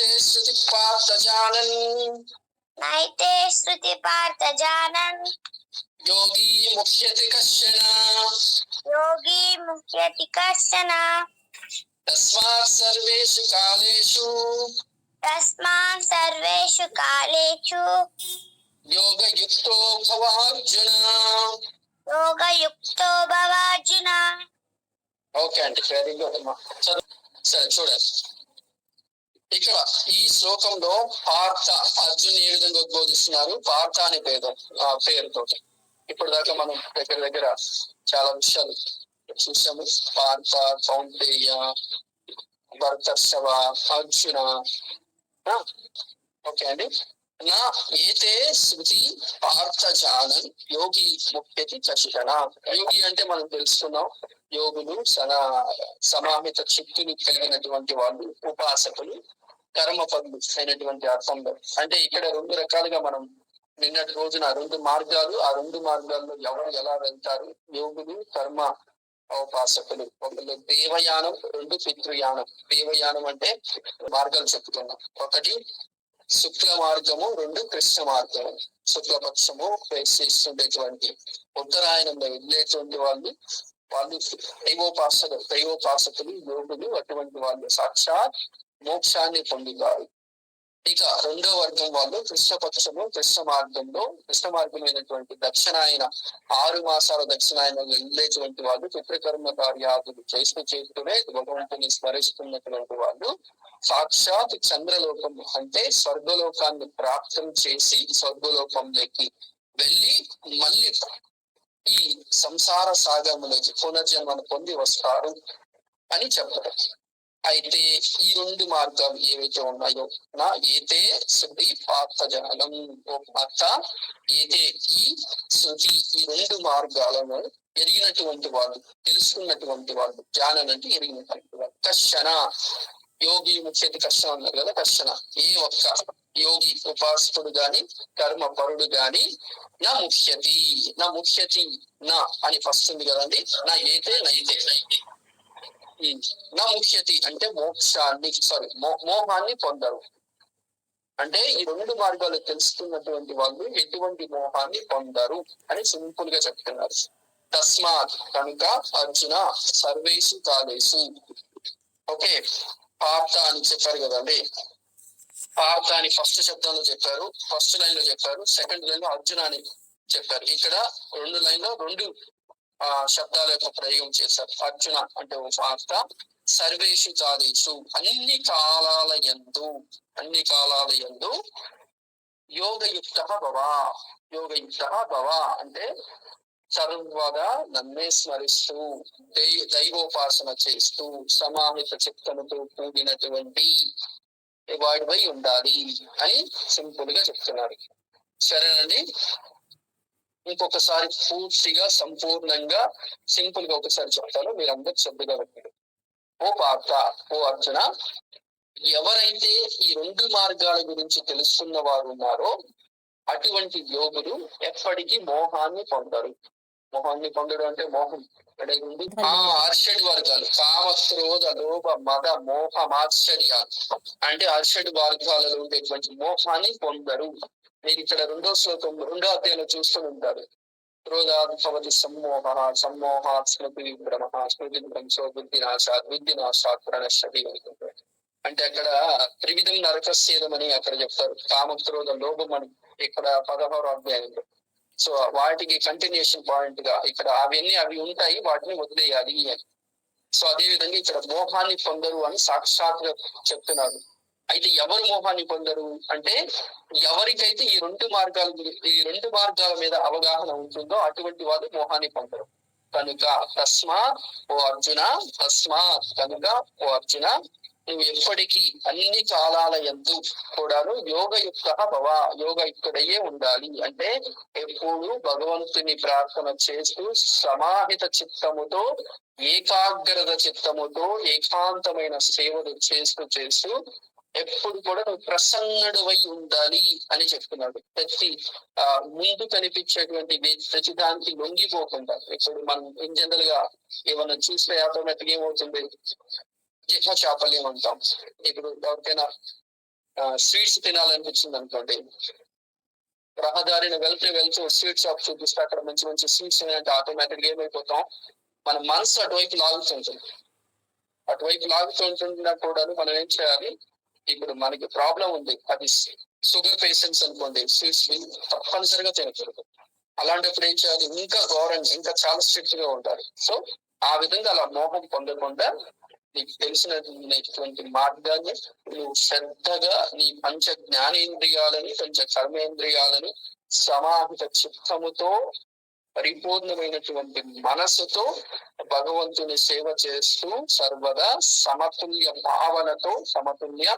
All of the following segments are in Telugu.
నైతే శృతి పార్థ జానన్ నైతే శృతి పార్థ జానన్ యోగి ముఖ్యతి కశ్చన యోగి ముఖ్యతి కశ్చన తస్మాత్ సర్వేషు కాలేషు తస్మాన్ సర్వేషు కాలేషు యోగయుక్తో భవార్జున యోగయుక్తో భవార్జున ఓకే అండి వెరీ గుడ్ అమ్మా చదువు సరే చూడండి ఇక్కడ ఈ శ్లోకంలో పార్థ అర్జున్ ఏ విధంగా ఉద్బోధిస్తున్నారు? పార్థ అనే పేరు పేరుతో ఇప్పుడు దాకా మనం దగ్గర దగ్గర చాలా విషయాలు చూసాము. పార్థ కౌంటేయ భర్తర్షవ అర్జున. ఓకే అండి. నా ఏతే శృతి పార్థ జానన్ యోగి ముఖ్యతి చశికణ యోగి అంటే మనం తెలుసుకున్నాం. యోగులు సనా సమాహిత శక్తిని కలిగినటువంటి వాళ్ళు ఉపాసకులు. కర్మ పనులు అయినటువంటి అర్థంలో అంటే ఇక్కడ రెండు రకాలుగా మనం నిన్నటి రోజున రెండు మార్గాలు ఆ రెండు మార్గాల్లో ఎవరు ఎలా వెళ్తారు? యోగులు కర్మ ఉపాసకులు. ఒకళ్ళు దేవయానం రెండు పితృయానం. దేవయానం అంటే మార్గాలు చెప్తున్నాం. ఒకటి శుక్ల మార్గము రెండు కృష్ణ మార్గము. శుక్లపక్షము ప్రవేశిస్తుండేటువంటి ఉత్తరాయణంలో వెళ్ళేటువంటి వాళ్ళు వాళ్ళు దైవోపాసకులు దైవోపాసకులు యోగులు అటువంటి వాళ్ళు. సాక్షాత్ మోక్షాన్ని పొందుతారు. ఇక రెండో వర్గం వాళ్ళు కృష్ణపక్షము కృష్ణ మార్గంలో కృష్ణ మార్గమైనటువంటి దక్షిణాయన ఆరు మాసాల దక్షిణాయన వెళ్ళేటువంటి వాళ్ళు పితృకర్మ కార్యాదులు చేస్తూ చేస్తూనే భగవంతుని స్మరిస్తున్నటువంటి వాళ్ళు. సాక్షాత్ చంద్రలోకం అంటే స్వర్గలోకాన్ని ప్రాప్తం చేసి స్వర్గలోకంలోకి వెళ్ళి మళ్ళీ ఈ సంసార సాగములోకి పునర్జన్మను పొంది వస్తారు అని చెప్పడం అయితే ఈ రెండు మార్గాలు ఏవైతే ఉన్నాయో నా ఏతే శృతి పార్థ జనలం ఓ పార్థ ఏతే ఈ శృతి ఈ రెండు మార్గాలను ఎరిగినటువంటి వాళ్ళు తెలుసుకున్నటువంటి వాళ్ళు జ్ఞానం అంటే ఎరిగినటువంటి వాళ్ళు. కశ్చన యోగి ముఖ్యతి కష్టం అన్నారు కదా కష్టన ఈ ఒక్క యోగి ఉపాసకుడు గాని కర్మ పరుడు గాని నా ముఖ్యతి నా ముఖ్యతి నా అని ఫస్ట్ ఉంది కదండి. నా ఏతే నైతే నైతే నా ముఖ్యతి అంటే మోక్షాన్ని సారీ మోహాన్ని పొందరు. అంటే ఈ రెండు మార్గాలు తెలుసుకున్నటువంటి వాళ్ళు ఎటువంటి మోహాన్ని పొందరు అని సింపుల్గా చెప్తున్నారు. తస్మాత్ కనుక అర్జున సర్వేసు కాలేసు ఓకే పార్థ అని చెప్పారు కదండి. పార్థ అని ఫస్ట్ శబ్దంలో చెప్పారు ఫస్ట్ లైన్లో చెప్పారు సెకండ్ లైన్లో అర్జున అని చెప్పారు. ఇక్కడ రెండు లైన్లో రెండు ఆ శబ్దాల యొక్క ప్రయోగం చేశారు. అర్జున అంటే ఒక వార్త సర్వేషు కాలేషు అన్ని కాలాల యందు అన్ని కాలాల యందు యోగయుక్త భవ యోగయుక్త భవ అంటే సర్వగా నన్నే స్మరిస్తూ దై- దైవోపాసన చేస్తూ సమాహిత చిత్తముతో కూడినటువంటి వాడిపై ఉండాలి అని సింపుల్గా చెప్తున్నారు. సరేనండి ఇంకొకసారి పూర్తిగా సంపూర్ణంగా సింపుల్గా ఒకసారి చెప్తాను. మీరు అందరు శ్రద్ధగా పెట్టండి ఓ పార్థ ఓ అర్జున ఎవరైతే ఈ రెండు మార్గాల గురించి తెలుసుకున్న వారు ఉన్నారో అటువంటి యోగులు ఎప్పటికీ మోహాన్ని పొందరు. మోహాన్ని పొందడం అంటే మోహం. ఇక్కడ ఉంది ఆ ఆర్షడ్ వర్గాలు కామ క్రోధ లోభ మద మోహ మాత్సర్యాలు అంటే ఆర్షడ్ వర్గాలలో ఉండేటువంటి మోహాన్ని పొందరు. మీరు ఇక్కడ రెండో శ్లోకం రెండో అధ్యాయంలో చూస్తూ ఉంటారు. క్రోధాద్భవతి సమ్మోహ సమ్మోహాత్ స్మృతి విభ్రమ స్మృతి భ్రంశో బుద్ధి నాశాత్ బుద్ధి నాశాత్ ప్రణశ్యతి అంటే అక్కడ త్రివిధం నరకస్యేదం అని అక్కడ చెప్తారు. కామక్రోధ లోభం అని ఇక్కడ పదహారో అధ్యాయంలో. సో వాటికి కంటిన్యూషన్ పాయింట్గా ఇక్కడ అవన్నీ అవి ఉంటాయి వాటిని వదిలేయాలి అని. సో అదే విధంగా ఇక్కడ మోహాన్ని పొందరు అని సాక్షాత్గా చెప్తున్నారు అయితే ఎవరు మోహాన్ని పొందరు? అంటే ఎవరికైతే ఈ రెండు మార్గాల ఈ రెండు మార్గాల మీద అవగాహన ఉంటుందో అటువంటి వారు మోహాన్ని పొందరు. కనుక తస్మాత్ ఓ అర్జున తస్మాత్ కనుక ఓ అర్జున నువ్వు ఎప్పటికీ అన్ని కాలాల ఎందు కూడాను యోగయుక్త భవ యోగయుక్తుడయ్యే ఉండాలి. అంటే ఎప్పుడు భగవంతుని ప్రార్థన చేస్తూ సమాహిత చిత్తముతో ఏకాగ్రత చిత్తముతో ఏకాంతమైన సేవలు చేస్తూ చేస్తూ ఎప్పుడు కూడా నువ్వు ప్రసన్నుడవై ఉండాలి అని చెప్తున్నాడు. ప్రతి ఆ ముందు కనిపించేటువంటి వే- ప్రతి దానికి లొంగిపోకుండా. ఇప్పుడు మనం ఇన్ జనరల్గా ఏమన్నా చూస్తే ఆటోమేటిక్ ఏమవుతుంది? జిహ్వ చాపల్యం అంటాం ఇప్పుడు ఎవరికైనా స్వీట్స్ తినాలనిపించింది అనుకోండి. రహదారిని వెళ్తే వెళ్తూ స్వీట్ షాప్ చూపిస్తే అక్కడ మంచి మంచి స్వీట్స్ ఉన్నాయంటే ఆటోమేటిక్ ఏమైపోతాం? మన మనసు అటువైపు లాగుతుంటుంది. అటువైపు లాగుతుంటున్నా కూడా మనం ఏం చేయాలి? ఇప్పుడు మనకి ప్రాబ్లం ఉంది. అది షుగర్ పేషెంట్స్ అనుకోండి స్వీట్స్ తప్పనిసరిగా తినకూడదు. అలాంటప్పుడు ఏం చేయాలి? ఇంకా ఘోరంగా ఇంకా చాలా స్ట్రిక్ట్గా ఉంటారు. సో ఆ విధంగా అలా మోహం పొందకుండా నీకు తెలిసినటువంటి మార్గాన్ని నువ్వు శ్రద్ధగా నీ పంచ జ్ఞానేంద్రియాలని పంచ కర్మేంద్రియాలని సమాహిత చిత్తముతో పరిపూర్ణమైనటువంటి మనసుతో భగవంతుని సేవ చేస్తూ సర్వదా సమతుల్య భావనతో సమతుల్య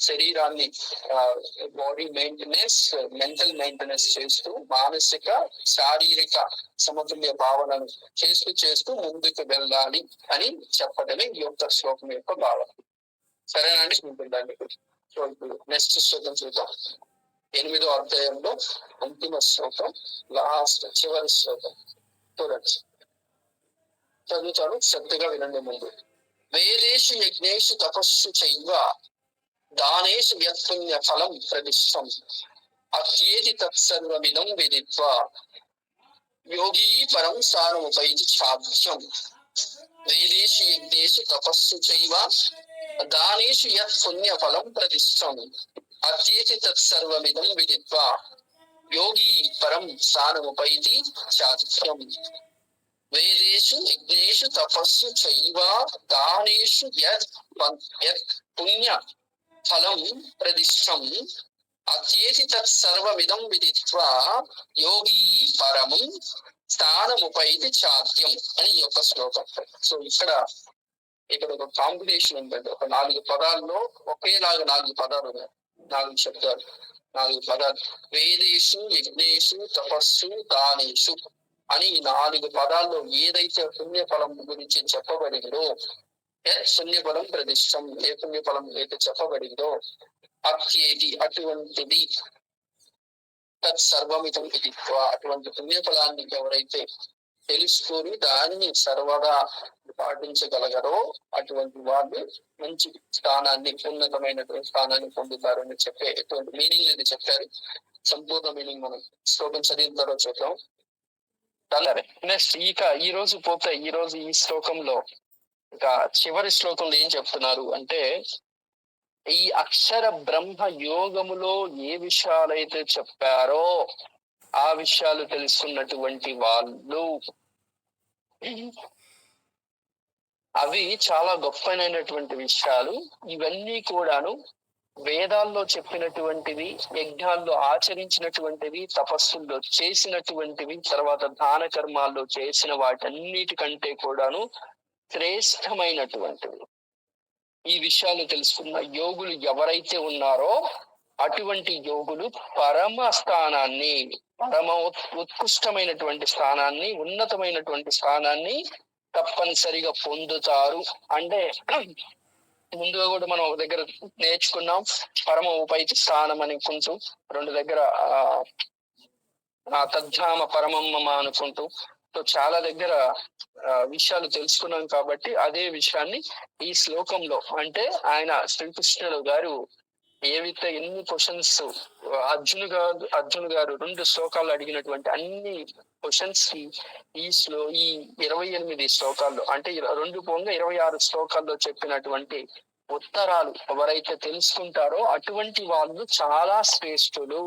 శరీరాన్ని బాడీ మెయింటెనెన్స్ మెంటల్ మెయింటెనెన్స్ చేస్తూ మానసిక శారీరక సమతుల్య భావనను చేస్తూ చేస్తూ ముందుకు వెళ్ళాలి అని చెప్పడమే ఈ యొక్క శ్లోకం యొక్క భావన. సరేనండి? ఉంటుందండి. సో ఇప్పుడు నెక్స్ట్ శ్లోకం చూద్దాం. ఎనిమిదో అధ్యాయంలో అంతిమ శ్లోకం లాస్ట్ చివరి శ్లోకం. చూడండి. చదువుతాను శ్రద్ధగా వినండి ముందు. వేదేశు యజ్ఞేషు తపస్సు చైవ దానేషు వ్యత్పుణ్య ఫలం ప్రదిష్టం అత్యేది తత్సర్వమిదం విదిత్వా యోగీ పరం సారముపైతి సాధ్యం వేదేషు యజ్ఞేషు తపస్సు చైవ దానేషు యత్ పుణ్య ఫలం ప్రతిష్టం అత్యేతి తత్సర్వమిదం విదిత్వా యోగి పరం స్థానముపైతి చాత్యం వేదేషు యజ్ఞేషు తపస్సు చైవ దానేషు యత్ పం- యత్ పుణ్య ఫలం ప్రదిష్టం అత్యేతి తత్ సర్వమిదం విదిత్వా యోగి పరము స్థానముపైతి చాత్యం అని ఒక యొక్క శ్లోకం. సో ఇక్కడ ఇక్కడ ఒక కాంబినేషన్ ఉందండి. ఒక నాలుగు పదాల్లో ఒకేలాగా నాలుగు పదాలు ఉన్నాయి. నాలుగు శబ్దాలు నాలుగు పదాలు. వేదేషు యజ్ఞేషు తపస్సు దానేషు అని నాలుగు పదాల్లో ఏదైతే పుణ్య ఫలం గురించి చెప్పబడిందో ఏ పుణ్యఫలం ప్రదిష్టం ఏ పుణ్యఫలం అయితే చెప్పబడిందో అత్యేది అటువంటిది. తత్ సర్వమితం విదిత్వా అటువంటి పుణ్యఫలాన్ని ఎవరైతే తెలుసుకొని దాన్ని సర్వదా పాటించగలగరో అటువంటి వాళ్ళు మంచి స్థానాన్ని ఉన్నతమైనటువంటి స్థానాన్ని పొందుతారు అని చెప్పే ఎటువంటి మీనింగ్ అనేది చెప్పారు. సంపూర్ణ మీనింగ్ మనం శ్లోకం చదివిన తర్వాత చూద్దాం సరే. నెక్స్ట్ ఇక ఈ రోజు పోతే ఈ రోజు ఈ శ్లోకంలో ఇంకా చివరి శ్లోకంలో ఏం చెప్తున్నారు అంటే ఈ అక్షర బ్రహ్మ యోగములో ఏ విషయాలైతే చెప్పారో ఆ విషయాలు తెలుసుకున్నటువంటి వాళ్ళు అవి చాలా గొప్పనైనటువంటి విషయాలు. ఇవన్నీ కూడాను వేదాల్లో చెప్పినటువంటివి యజ్ఞాల్లో ఆచరించినటువంటివి తపస్సుల్లో చేసినటువంటివి తర్వాత దాన కర్మాల్లో చేసిన వాటన్నిటికంటే కూడాను శ్రేష్టమైనటువంటిది. ఈ విషయాలు తెలుసుకున్న యోగులు ఎవరైతే ఉన్నారో అటువంటి యోగులు పరమ స్థానాన్ని పరమ ఉత్- ఉత్కృష్టమైనటువంటి స్థానాన్ని ఉన్నతమైనటువంటి స్థానాన్ని తప్పనిసరిగా పొందుతారు. అంటే ముందుగా కూడా మనం ఒక దగ్గర నేర్చుకున్నాం పరమ ఉపైతి స్థానం అనుకుంటూ రెండు దగ్గర ఆ తద్ధామ పరమమ్మ అనుకుంటూ సో చాలా దగ్గర విషయాలు తెలుసుకున్నాం కాబట్టి అదే విషయాన్ని ఈ శ్లోకంలో అంటే ఆయన శ్రీకృష్ణుడు గారు ఏవైతే ఎన్ని క్వశ్చన్స్ అర్జును గారు అర్జును గారు రెండు శ్లోకాలు అడిగినటువంటి అన్ని క్వశ్చన్స్కి ఈ శ్లో ఈ ఇరవై ఎనిమిది శ్లోకాల్లో అంటే రెండు పోంగా ఇరవై ఆరు శ్లోకాల్లో చెప్పినటువంటి ఉత్తరాలు ఎవరైతే తెలుసుకుంటారో అటువంటి వాళ్ళు చాలా శ్రేష్ఠులు.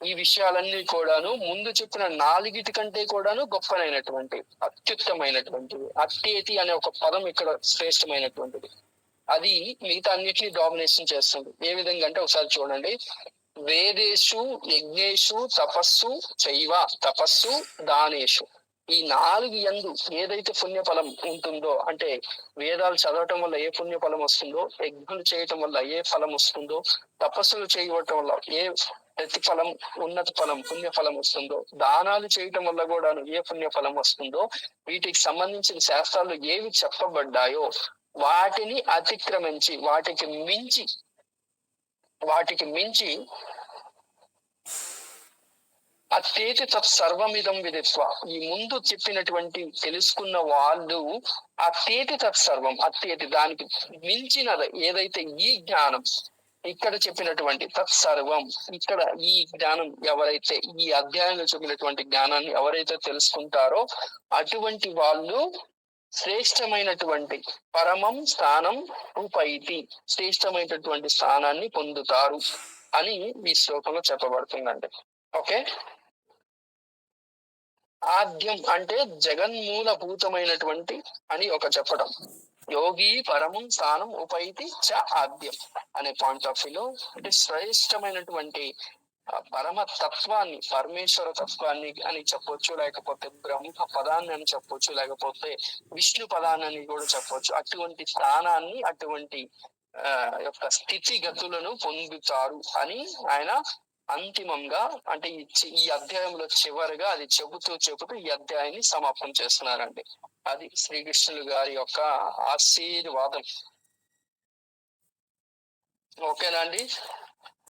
ఈ విషయాలన్నీ కూడాను ముందు చెప్పిన నాలుగిటి కంటే కూడాను గొప్పనైనటువంటి అత్యుత్తమైనటువంటివి అత్యేతి అనే ఒక పదం ఇక్కడ శ్రేష్టమైనటువంటిది. అది మిగతా అన్నిటిని డామినేషన్ చేస్తుంది. ఏ విధంగా అంటే ఒకసారి చూడండి. వేదేషు యజ్ఞేషు తపస్సు చైవ తపస్సు దానేషు. ఈ నాలుగు ఎందు ఏదైతే పుణ్యఫలం ఉంటుందో అంటే వేదాలు చదవటం వల్ల ఏ పుణ్యఫలం వస్తుందో యజ్ఞలు చేయటం వల్ల ఏ ఫలం వస్తుందో తపస్సులు చేయటం వల్ల ఏ ప్రతిఫలం ఉన్నత ఫలం పుణ్యఫలం వస్తుందో దానాలు చేయటం వల్ల కూడాను ఏ పుణ్యఫలం వస్తుందో వీటికి సంబంధించిన శాస్త్రాలు ఏవి చెప్పబడ్డాయో వాటిని అతిక్రమించి వాటికి మించి వాటికి మించి అత్యేతి తత్ సర్వమిదం విధిత్వ ఈ ముందు చెప్పినటువంటి తెలుసుకున్న వాళ్ళు అత్యేతి తత్ సర్వం అత్యేతి దానికి మించినది ఏదైతే ఈ జ్ఞానం ఇక్కడ చెప్పినటువంటి తత్సర్వం ఇక్కడ ఈ జ్ఞానం ఎవరైతే ఈ అధ్యాయంలో చెప్పినటువంటి జ్ఞానాన్ని ఎవరైతే తెలుసుకుంటారో అటువంటి వాళ్ళు శ్రేష్టమైనటువంటి పరమం స్థానం రూపైతి శ్రేష్టమైనటువంటి స్థానాన్ని పొందుతారు అని ఈ శ్లోకంలో చెప్పబడుతుందండి. ఓకే? ఆద్యం అంటే జగన్మూలభూతమైనటువంటి అని ఒక చెప్పడం. యోగి పరమం స్థానం ఉపైతి చ ఆద్యం అనే పాయింట్ ఆఫ్ వ్యూలో అంటే శ్రేష్టమైనటువంటి పరమ తత్వాన్ని పరమేశ్వర తత్వాన్ని అని చెప్పొచ్చు లేకపోతే బ్రహ్మ పదాన్ని అని చెప్పొచ్చు లేకపోతే విష్ణు పదాన్ని అని కూడా చెప్పొచ్చు. అటువంటి స్థానాన్ని అటువంటి ఆ యొక్క స్థితిగతులను పొందుతారు అని ఆయన అంతిమంగా అంటే ఈ ఈ అధ్యాయంలో చివరిగా అది చెబుతూ చెబుతూ ఈ అధ్యాయాన్ని సమాప్తం చేస్తున్నారండి. అది శ్రీకృష్ణులు గారి యొక్క ఆశీర్వాదం. ఓకేనా అండి?